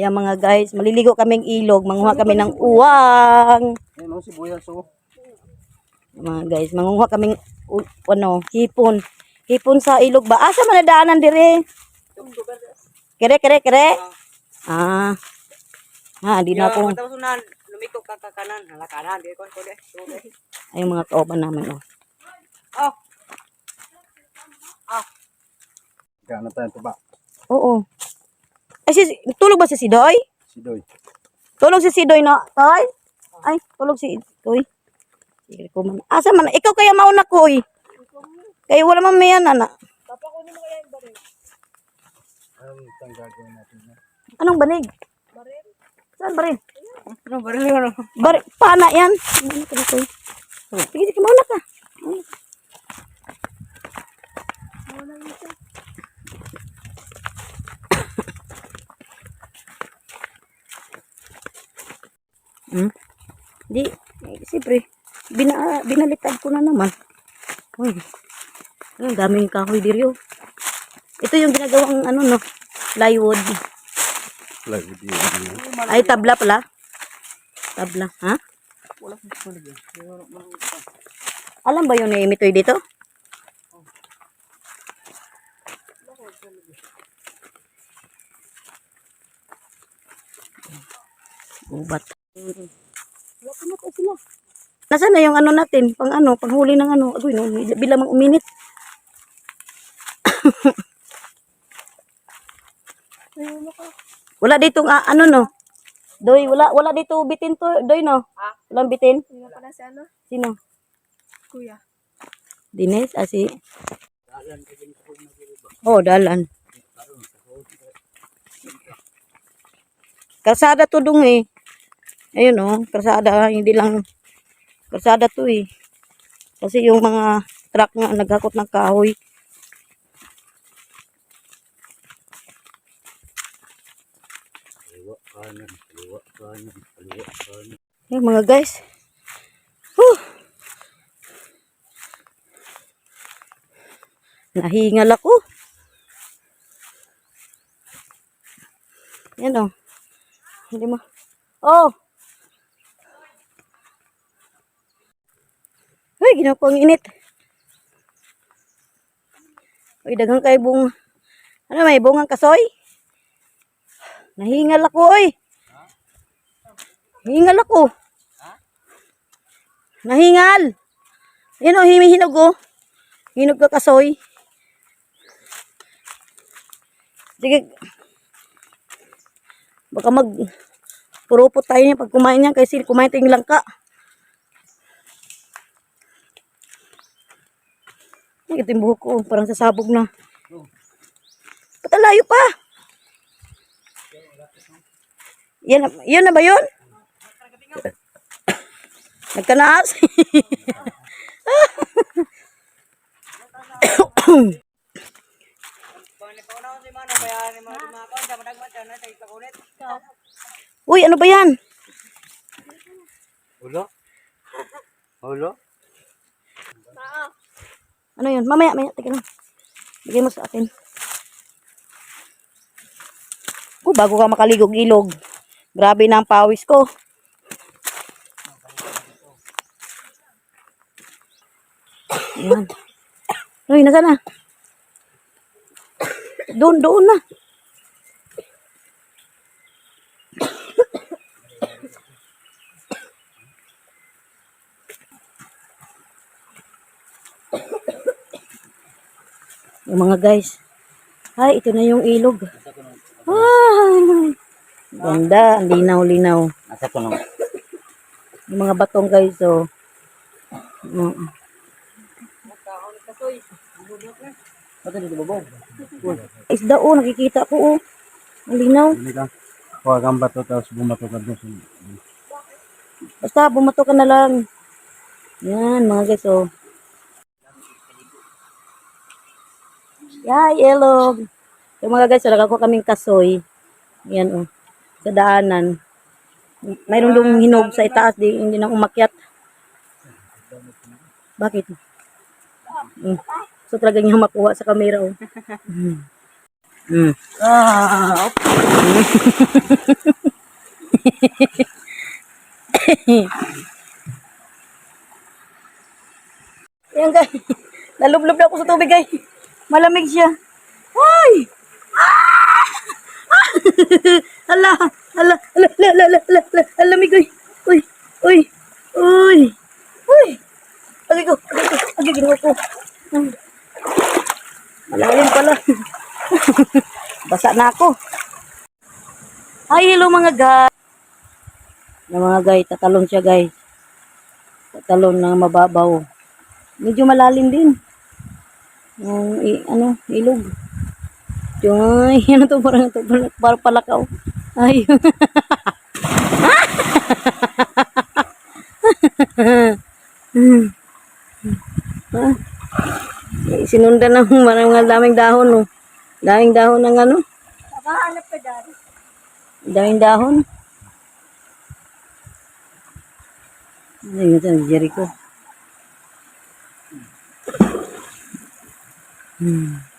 Ayan mga guys, maliligo kaming ilog, manguha kami ng uwang. Ayun o, sibuyas o. Mga guys, manguha kaming u- ano, hipon. Hipon sa ilog ba? Asa man nadaanan dire? Kere, kere, kere. Ah. Ah, di na po. Lumiko ka ka kanan, hala kanan, di ko de. Ay, mga kaoban namin, oh. Oh, Gana tayo ito ba? Oo. Ay, si, tulog ba si Sidoy? Si Doy. Tulog si Sidoy na, Toy? Ay, tulog si Koy. Sige ko man. Asa man? Ikaw kaya mauna, Koy. Kaya wala man mayan, ana. Anong itang gagawin natin na? Anong banig? Saan baril? ano ba rin ano? Baril, pana yan. Koy? Sige, sige, mauna ka. Hmm? Di, eh, siyempre, bina, binalitad ko na naman. Uy, ang daming kahoy diryo. Ito yung ginagawang ano no, plywood. Di yun. Ay, tabla pala. Tabla, ha? Alam ba yun ni Mitoy dito? Ubat. Wala pa na sila. Nasaan na yung ano natin? Pang ano? Panghuli ng ano? Agoy, no? Bilang mang uminit. Wala dito ah, ano no? Doy, wala wala dito bitin to, doy no? Ha? Walang bitin? Sino pala si ano? Sino? Kuya. Dines, asi. Oh, dalan. Kalsada to dong eh. Ayun oh, kalsada, hindi lang kalsada to eh. Kasi yung mga truck nga naghakot ng kahoy. Kaliwa, kanan, kaliwa, kanan, kaliwa, kanan. Yung mga guys. Whew. Nahingal ako. Yan o. Hindi mo. Oh. Uy, ginawa ko ang init. Uy, dagang kay bung... Ano may bungang kasoy? Nahingal ako, oy. Hingal ako. Nahingal. Yan o, himihinog o. Hinog ka kasoy. Sige. Baka mag purupot tayo niya pag kumain niya kasi kumain tayong langka. Ay, ito yung buhok ko. Parang sasabog na. Patalayo pa. Yan, yan na ba yun? Nagkanaas. Uy, ano ba yan? Ulo? Ulo? Ano yun? Mamaya, mamaya. Teka lang. Bigay mo sa akin. Oh, bago ka makaligog ilog. Grabe na ang pawis ko. Ayan. Uy, nasa na? Doon, doon na. Yung mga guys. Ay, ito na yung ilog. Ay, ganda. Ang linaw-linaw. Nasa. Yung mga batong guys, so. Mm. Isda, oh, nakikita ko, oh. Ang linaw. Huwag kang bato tapos bumato ka doon. Basta, bumato ka na lang. Yan, mga guys, oh. Yay, ilog. Yung mga guys, talaga ko kaming kasoy. Yan, oh. Sa daanan. Mayroon dong hinog sa itaas, di, hindi na umakyat. Bakit? Mm. So talaga niya makuha sa camera, oh. Mm. Mm. Ah, Ayan guys. Nalublob na ako sa tubig guys. Malamig siya. Hoy! Ah! ala, ala, ala, ala, ala, ala, ala, alamig, uy, uy, uy, uy, uy. Agay ko, agay ko, agay ko. Malalim pala. Basa na ako. Ay, hello mga guys. Na mga guys, tatalon siya guys. Tatalon ng mababaw. Medyo malalim din. Yung, i, ano, ilog. Ay, ano to, parang to, parang, palakaw. Ay. Ah. Sinundan ng mga daming dahon, no. Daming dahon ng ano. Nakahanap ka dyan. Daming dahon. Ay, ito, Jericho. Mm.